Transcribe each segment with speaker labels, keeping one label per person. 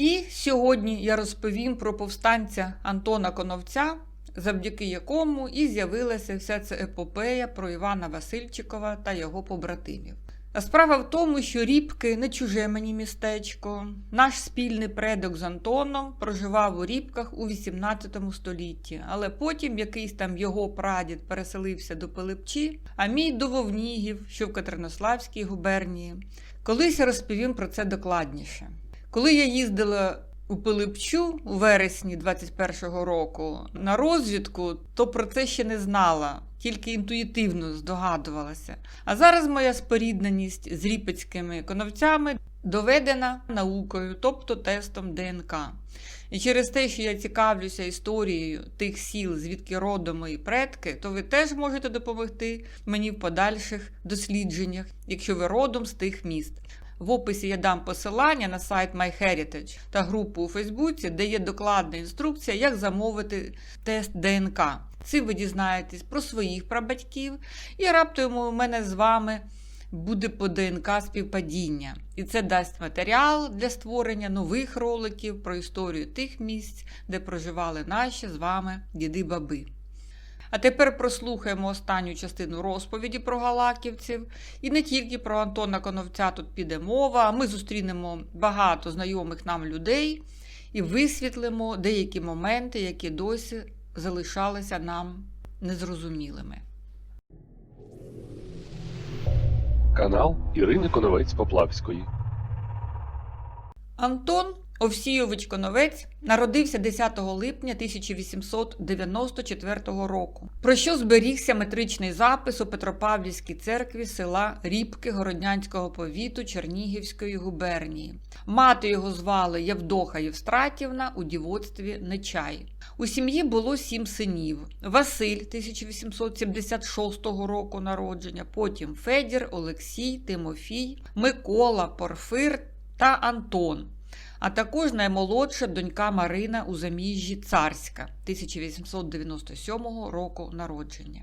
Speaker 1: І сьогодні я розповім про повстанця Антона Коновця, завдяки якому і з'явилася вся ця епопея про Івана Васильчикова та його побратимів. Справа в тому, що Рібки не чуже мені містечко. Наш спільний предок з Антоном проживав у Рібках у 18 столітті, але потім якийсь там його прадід переселився до Пилипчі, а мій до Вовнігів, що в Катеринославській губернії. Колись розповім про це докладніше. Коли я їздила у Пилипчу у вересні 21-го року на розвідку, то про це ще не знала, тільки інтуїтивно здогадувалася. А зараз моя спорідненість з ріпецькими коновцями доведена наукою, тобто тестом ДНК. І через те, що я цікавлюся історією тих сіл, звідки родом мої предки, то ви теж можете допомогти мені в подальших дослідженнях, якщо ви родом з тих міст. В описі я дам посилання на сайт MyHeritage та групу у Фейсбуці, де є докладна інструкція, як замовити тест ДНК. Цим ви дізнаєтесь про своїх прабатьків, і раптом у мене з вами буде по ДНК співпадіння. І це дасть матеріал для створення нових роликів про історію тих місць, де проживали наші з вами діди-баби. А тепер прослухаємо останню частину розповіді про галаківців. І не тільки про Антона Коновця тут піде мова, ми зустрінемо багато знайомих нам людей і висвітлимо деякі моменти, які досі залишалися нам незрозумілими.
Speaker 2: Канал Ірини Коновець Поплавської.
Speaker 1: Антон Овсійович Коновець народився 10 липня 1894 року, про що зберігся метричний запис у Петропавлівській церкві села Рібки Городнянського повіту Чернігівської губернії. Мати його звали Явдоха Євстратівна у дівоцтві Нечай. У сім'ї було сім синів: Василь 1876 року народження, потім Федір, Олексій, Тимофій, Микола, Порфир та Антон а також наймолодша донька Марина у заміжжі Царська 1897 року народження.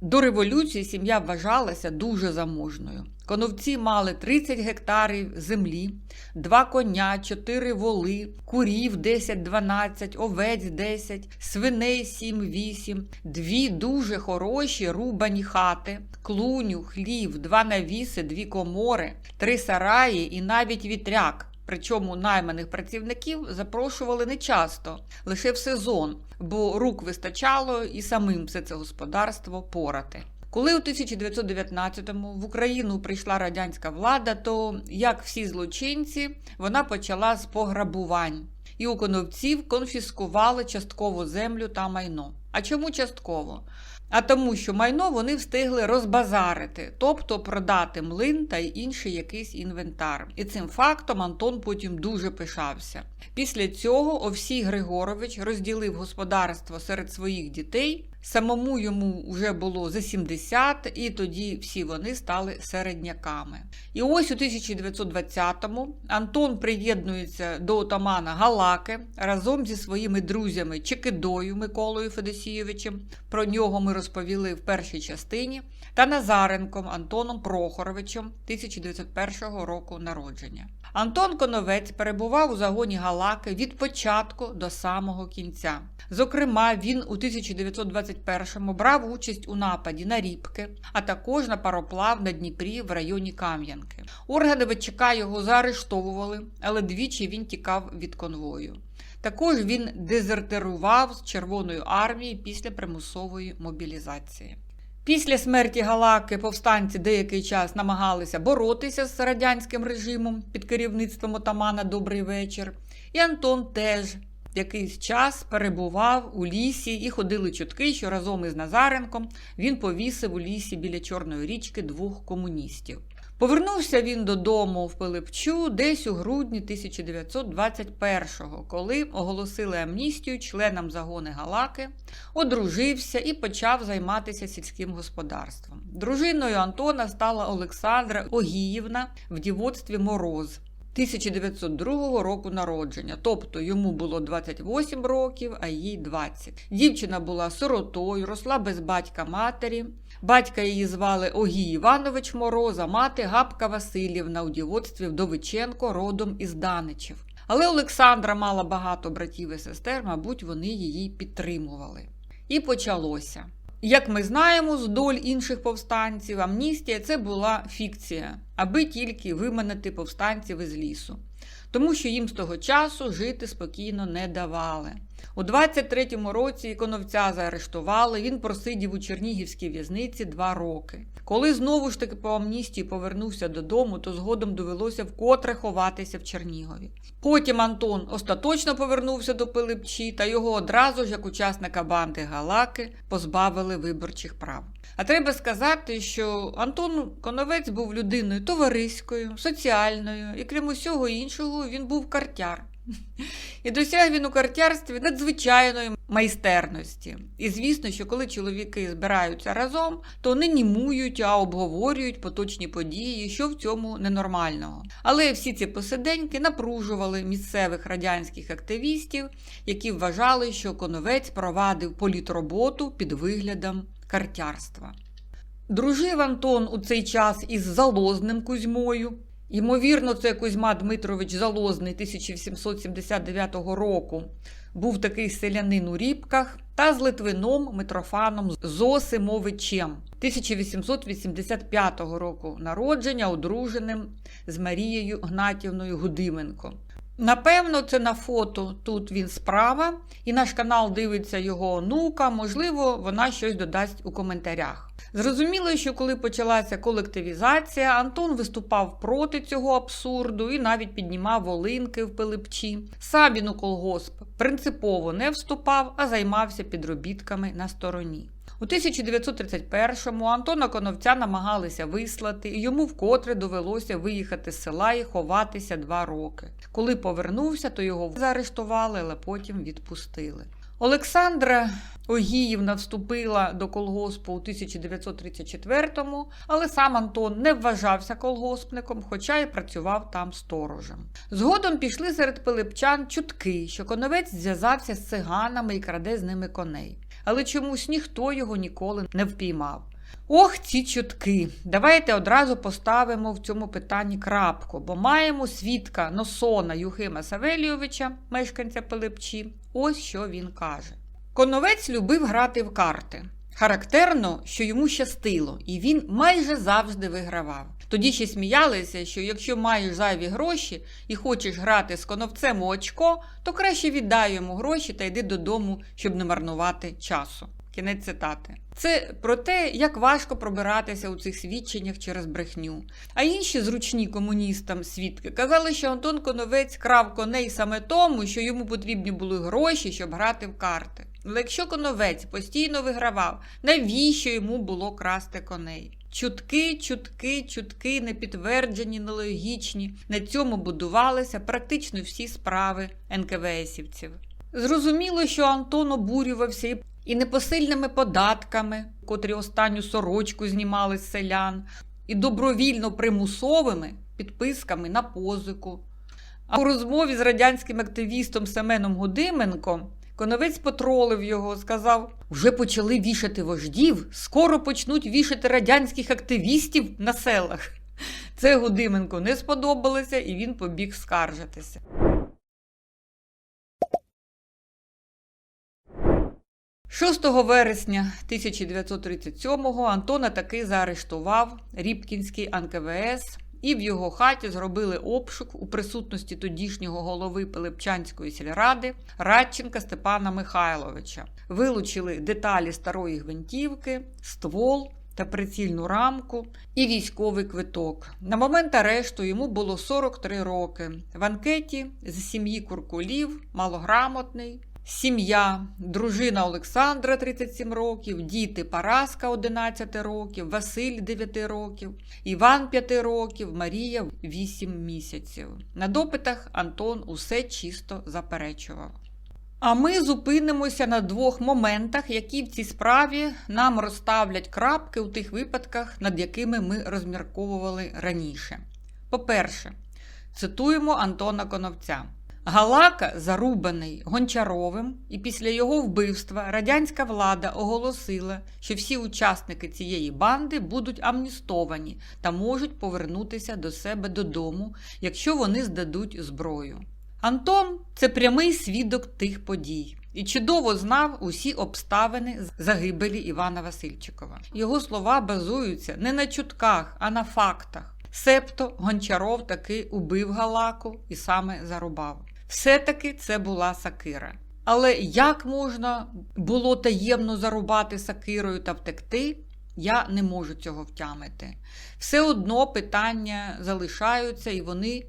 Speaker 1: До революції сім'я вважалася дуже заможною. Коновці мали 30 гектарів землі, два коня, 4 воли, курів 10-12, овець 10, свиней 7-8, дві дуже хороші рубані хати, клуню, хлів, два навіси, дві комори, три сараї і навіть вітряк. Причому найманих працівників запрошували не часто, лише в сезон, бо рук вистачало і самим все це господарство порати. Коли у 1919-му в Україну прийшла радянська влада, то, як всі злочинці, вона почала з пограбувань. І у коновців конфіскували частково землю та майно. А чому частково? А тому, що майно вони встигли розбазарити, тобто продати млин та інший якийсь інвентар. І цим фактом Антон потім дуже пишався. Після цього Овсій Григорович розділив господарство серед своїх дітей. Самому йому вже було за 70, і тоді всі вони стали середняками. І ось у 1920-му Антон приєднується до отамана Галаки разом зі своїми друзями Чекидою Миколою Федосійовичем. Про нього ми розповіли в першій частині, та Назаренком Антоном Прохоровичем 1901 року народження. Антон Коновець перебував у загоні Галаки від початку до самого кінця. Зокрема, він у 1921-му брав участь у нападі на Рібки, а також на пароплав на Дніпрі в районі Кам'янки. Органи ВЧК його заарештовували, але двічі він тікав від конвою. Також він дезертирував з Червоної армії після примусової мобілізації. Після смерті Галаки повстанці деякий час намагалися боротися з радянським режимом під керівництвом отамана Добрий вечір. І Антон теж якийсь час перебував у лісі і ходили чутки, що разом із Назаренком він повісив у лісі біля Чорної річки двох комуністів. Повернувся він додому в Пилипчу десь у грудні 1921-го, коли оголосили амністію членам загони Галаки, одружився і почав займатися сільським господарством. Дружиною Антона стала Олександра Огіївна в дівоцтві Мороз. 1902 року народження, тобто йому було 28 років, а їй 20. Дівчина була сиротою, росла без батька матері. Батька її звали Огій Іванович Мороз, а мати Гапка Васильівна у дівоцтві Вдовиченко родом із Даничів. Але Олександра мала багато братів і сестер, мабуть, вони її підтримували. І почалося. Як ми знаємо з доль інших повстанців, амністія це була фікція, аби тільки виманити повстанців із лісу, тому що їм з того часу жити спокійно не давали. У 23-му році Коновця заарештували, він просидів у Чернігівській в'язниці два роки. Коли знову ж таки по амністії повернувся додому, то згодом довелося вкотре ховатися в Чернігові. Потім Антон остаточно повернувся до Пилипчі, та його одразу ж, як учасника банди Галаки, позбавили виборчих прав. А треба сказати, що Антон Коновець був людиною товариською, соціальною і крім усього іншого, він був картяр. І досяг він у картярстві надзвичайної майстерності. І звісно, що коли чоловіки збираються разом, то не німують, а обговорюють поточні події, що в цьому ненормального. Але всі ці посиденьки напружували місцевих радянських активістів, які вважали, що Коновець провадив політроботу під виглядом картярства. Дружив Антон у цей час із залозним Кузьмою. Ймовірно, це Кузьма Дмитрович Залозний 1779 року. Був такий селянин у Рібках та з Литвином Митрофаном Зосимовичем 1885 року народження, одруженим з Марією Гнатівною Гудименко. Напевно, це на фото тут він справа, і наш канал дивиться його онука, можливо, вона щось додасть у коментарях. Зрозуміло, що коли почалася колективізація, Антон виступав проти цього абсурду і навіть піднімав волинки в Пилипчі. Сам він у колгосп принципово не вступав, а займався підробітками на стороні. У 1931-му Антона Коновця намагалися вислати, і йому вкотре довелося виїхати з села і ховатися два роки. Коли повернувся, то його заарештували, але потім відпустили. Олександра Огіївна вступила до колгоспу у 1934-му, але сам Антон не вважався колгоспником, хоча й працював там сторожем. Згодом пішли серед пилипчан чутки, що коновець зв'язався з циганами і краде з ними коней. Але чомусь ніхто його ніколи не впіймав. Ох, ці чутки. Давайте одразу поставимо в цьому питанні крапку, бо маємо свідка Носона Юхима Савелійовича, мешканця Пилипчі. Ось що він каже. Коновець любив грати в карти. Характерно, що йому щастило, і він майже завжди вигравав. Тоді ще сміялися, що якщо маєш зайві гроші і хочеш грати з коновцем у очко, то краще віддай йому гроші та йди додому, щоб не марнувати часу. Кінець цитати. Це про те, як важко пробиратися у цих свідченнях через брехню. А інші зручні комуністам свідки казали, що Антон Коновець крав коней саме тому, що йому потрібні були гроші, щоб грати в карти. Але якщо коновець постійно вигравав, навіщо йому було красти коней? Чутки, чутки, чутки, непідтверджені, нелогічні. На цьому будувалися практично всі справи НКВСівців. Зрозуміло, що Антон обурювався і і непосильними податками, котрі останню сорочку знімали з селян, і добровільно примусовими підписками на позику. А у розмові з радянським активістом Семеном Гудименком Коновець потролив його, сказав: вже почали вішати вождів, скоро почнуть вішати радянських активістів на селах. Це Гудименко не сподобалося, і він побіг скаржитися. 6 вересня 1937-го Антона таки заарештував Рібкінський НКВС і в його хаті зробили обшук у присутності тодішнього голови Пилипчанської сільради Радченка Степана Михайловича. Вилучили деталі старої гвинтівки, ствол та прицільну рамку і військовий квиток. На момент арешту йому було 43 роки. В анкеті з сім'ї Куркулів, малограмотний. Сім'я, дружина Олександра 37 років, діти Параска 11 років, Василь 9 років, Іван 5 років, Марія 8 місяців. На допитах Антон усе чисто заперечував. А ми зупинимося на двох моментах, які в цій справі нам розставлять крапки у тих випадках, над якими ми розмірковували раніше. По-перше, цитуємо Антона Коновця. Галака, зарубаний Гончаровим, і після його вбивства радянська влада оголосила, що всі учасники цієї банди будуть амністовані та можуть повернутися до себе додому, якщо вони здадуть зброю. Антон це прямий свідок тих подій і чудово знав усі обставини загибелі Івана Васильчикова. Його слова базуються не на чутках, а на фактах. Себто Гончаров таки убив Галаку і саме зарубав. Все-таки це була сакира. Але як можна було таємно зарубати сакирою та втекти, я не можу цього втямити. Все одно питання залишаються і вони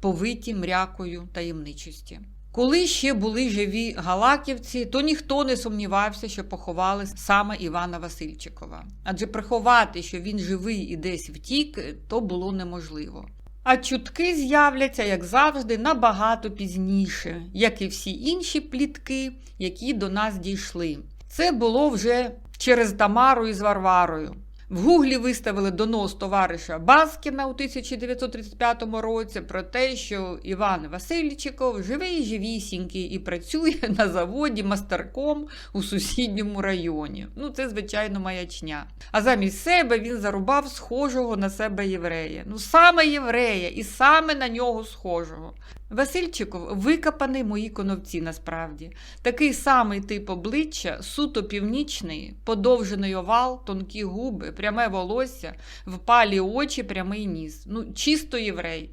Speaker 1: повиті мрякою таємничості. Коли ще були живі галаківці, то ніхто не сумнівався, що поховали саме Івана Васильчикова. Адже приховати, що він живий і десь втік, то було неможливо. А чутки з'являться, як завжди, набагато пізніше, як і всі інші плітки, які до нас дійшли. Це було вже через Тамару із Варварою. В Гуглі виставили донос товариша Баскіна у 1935 році про те, що Іван Васильчиков живий живісінький і працює на заводі мастерком у сусідньому районі. Ну, це, звичайно, маячня. А замість себе він зарубав схожого на себе єврея. Ну, саме єврея, і саме на нього схожого. Васильчиков викопаний мої коновці насправді. Такий самий тип обличчя, суто північний, подовжений овал, тонкі губи, пряме волосся, впалі очі, прямий ніс. Ну, чисто єврей.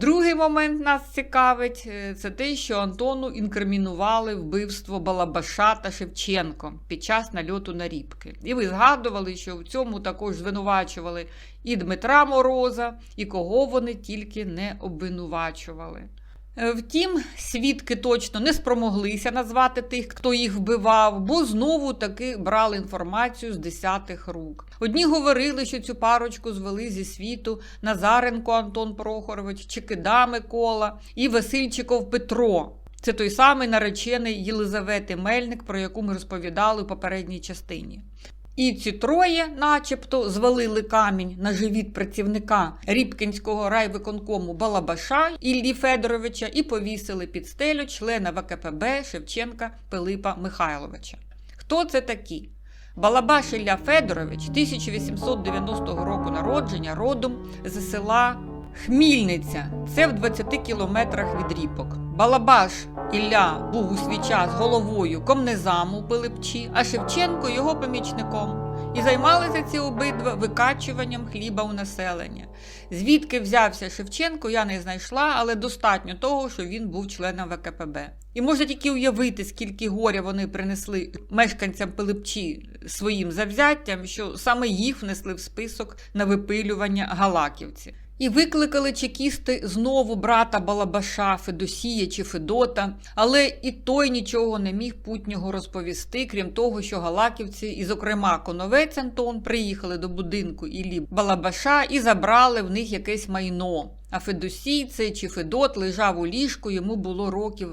Speaker 1: Другий момент нас цікавить е, це те, що Антону інкримінували вбивство Балабаша та Шевченко під час нальоту на рібки. І ви згадували, що в цьому також звинувачували і Дмитра Мороза, і кого вони тільки не обвинувачували. Е, Втім, свідки точно не спромоглися назвати тих, хто їх вбивав, бо знову таки брали інформацію з десятих рук. Одні говорили, що цю парочку звели зі світу Назаренко Антон Прохорович, Чекида Микола і Васильчиков Петро. Це той самий наречений Єлизавети Мельник, про яку ми розповідали у попередній частині. І ці троє, начебто, звалили камінь на живіт працівника Рібкінського райвиконкому Балабаша Іллі Федоровича і повісили під стелю члена ВКПБ Шевченка Пилипа Михайловича. Хто це такі? Балабаш Ілля Федорович 1890 року народження родом з села Хмільниця. Це в 20 кілометрах від Ріпок. Балабаш Ілля був у свій час головою комнезаму Пилипчі, а Шевченко його помічником. І займалися ці обидва викачуванням хліба у населення. Звідки взявся Шевченко, я не знайшла, але достатньо того, що він був членом ВКПБ. І можна тільки уявити, скільки горя вони принесли мешканцям Пилипчі своїм завзяттям, що саме їх внесли в список на випилювання галаківців. І викликали чекісти знову брата Балабаша, Федосія чи Федота, але і той нічого не міг путнього розповісти, крім того, що галаківці, і, зокрема, коновець Антон, приїхали до будинку Іллі Балабаша і забрали в них якесь майно. А Федосій цей чи Федот лежав у ліжку, йому було років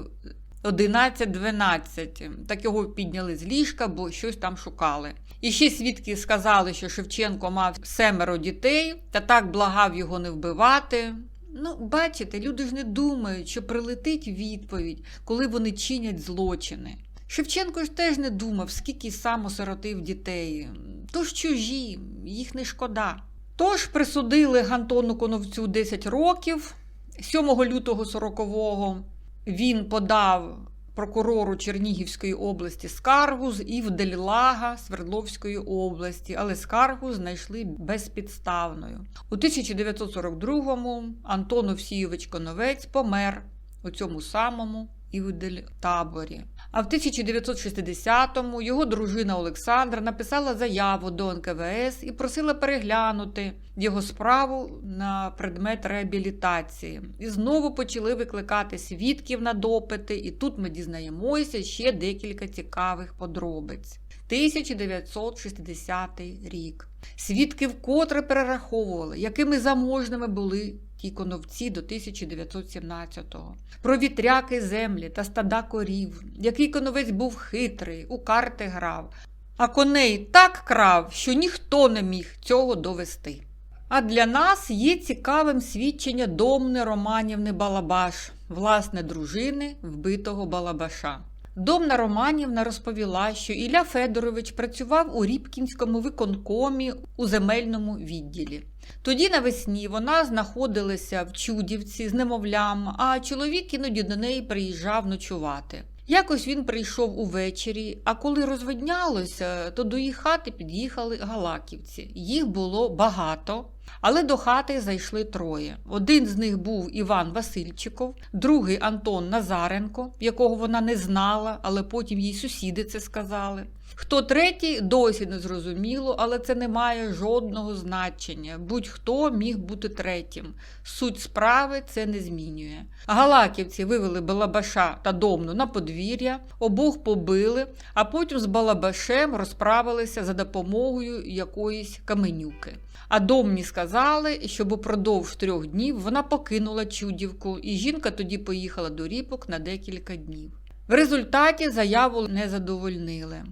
Speaker 1: 11-12. Так його підняли з ліжка, бо щось там шукали. І ще свідки сказали, що Шевченко мав семеро дітей та так благав його не вбивати. Ну, бачите, люди ж не думають, що прилетить відповідь, коли вони чинять злочини. Шевченко ж теж не думав, скільки сам осиротив дітей. Тож чужі, їх не шкода. Тож присудили Антону Коновцю 10 років. 7 лютого 40-го він подав прокурору Чернігівської області скаргу з Івделілага Свердловської області, але скаргу знайшли безпідставною. У 1942-му Антон Овсійович Коновець помер у цьому самому Івдель-таборі. А в 1960-му його дружина Олександра написала заяву до НКВС і просила переглянути його справу на предмет реабілітації. І знову почали викликати свідків на допити, і тут ми дізнаємося ще декілька цікавих подробиць. 1960 рік. Свідки вкотре перераховували, якими заможними були ті коновці до 1917-го. Про вітряки землі та стада корів, який коновець був хитрий, у карти грав, а коней так крав, що ніхто не міг цього довести. А для нас є цікавим свідчення домни Романівни Балабаш, власне дружини вбитого Балабаша. Домна Романівна розповіла, що Ілля Федорович працював у Рібкінському виконкомі у земельному відділі. Тоді навесні вона знаходилася в Чудівці з немовлям, а чоловік іноді до неї приїжджав ночувати. Якось він прийшов увечері, а коли розвиднялося, то до їх хати під'їхали галаківці. Їх було багато, але до хати зайшли троє. Один з них був Іван Васильчиков, другий Антон Назаренко, якого вона не знала, але потім їй сусіди це сказали. Хто третій, досі не зрозуміло, але це не має жодного значення. Будь-хто міг бути третім. Суть справи це не змінює. Галаківці вивели Балабаша та Домну на подвір'я, обох побили, а потім з Балабашем розправилися за допомогою якоїсь каменюки. А домні сказали, щоб упродовж трьох днів вона покинула Чудівку, і жінка тоді поїхала до Ріпок на декілька днів. В результаті заяву не задовольнили.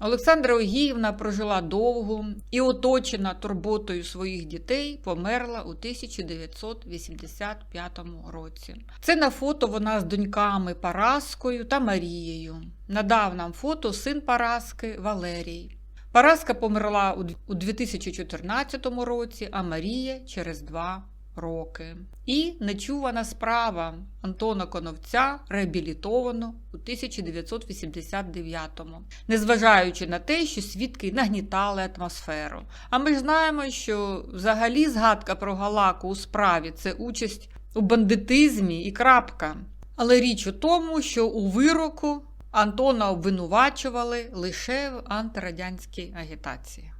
Speaker 1: Олександра Огіївна прожила довго і, оточена турботою своїх дітей, померла у 1985 році. Це на фото вона з доньками Параскою та Марією. Надав нам фото син Параски Валерій. Параска померла у 2014 році, а Марія через два роки. І нечувана справа Антона Коновця реабілітовано у 1989-му, незважаючи на те, що свідки нагнітали атмосферу. А ми ж знаємо, що взагалі згадка про Галаку у справі це участь у бандитизмі і крапка. Але річ у тому, що у вироку Антона обвинувачували лише в антирадянській агітації.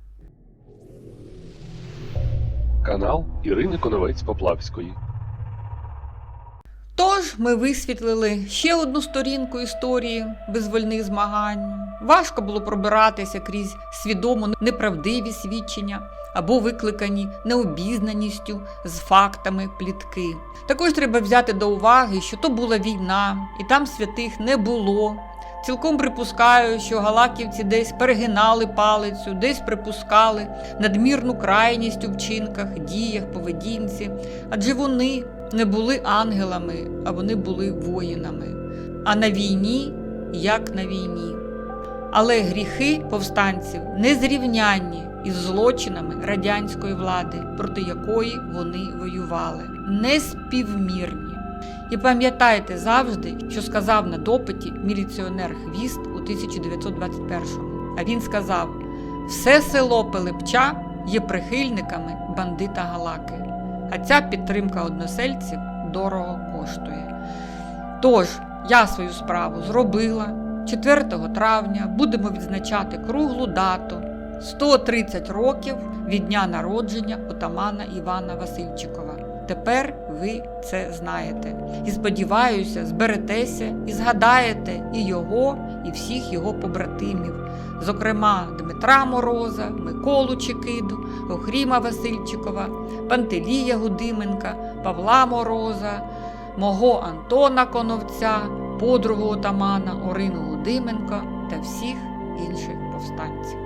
Speaker 2: Канал Ірини Коновець Поплавської.
Speaker 1: Тож ми висвітлили ще одну сторінку історії визвольних змагань. Важко було пробиратися крізь свідомо неправдиві свідчення або викликані необізнаністю з фактами плітки. Також треба взяти до уваги, що то була війна, і там святих не було. Цілком припускаю, що галаківці десь перегинали палицю, десь припускали надмірну крайність у вчинках, діях, поведінці, адже вони не були ангелами, а вони були воїнами. А на війні, як на війні. Але гріхи повстанців не зрівнянні із злочинами радянської влади, проти якої вони воювали, не співмірні. І пам'ятайте завжди, що сказав на допиті міліціонер Хвіст у 1921-му. А він сказав: все село Пилипча є прихильниками бандита Галаки, а ця підтримка односельців дорого коштує. Тож, я свою справу зробила. 4 травня будемо відзначати круглу дату 130 років від дня народження отамана Івана Васильчикова. Тепер ви це знаєте. І сподіваюся, зберетеся і згадаєте і його, і всіх його побратимів, зокрема Дмитра Мороза, Миколу Чекиду, Охріма Васильчикова, Пантелія Гудименка, Павла Мороза, мого Антона Коновця, подругу отамана Орину Гудименко та всіх інших повстанців.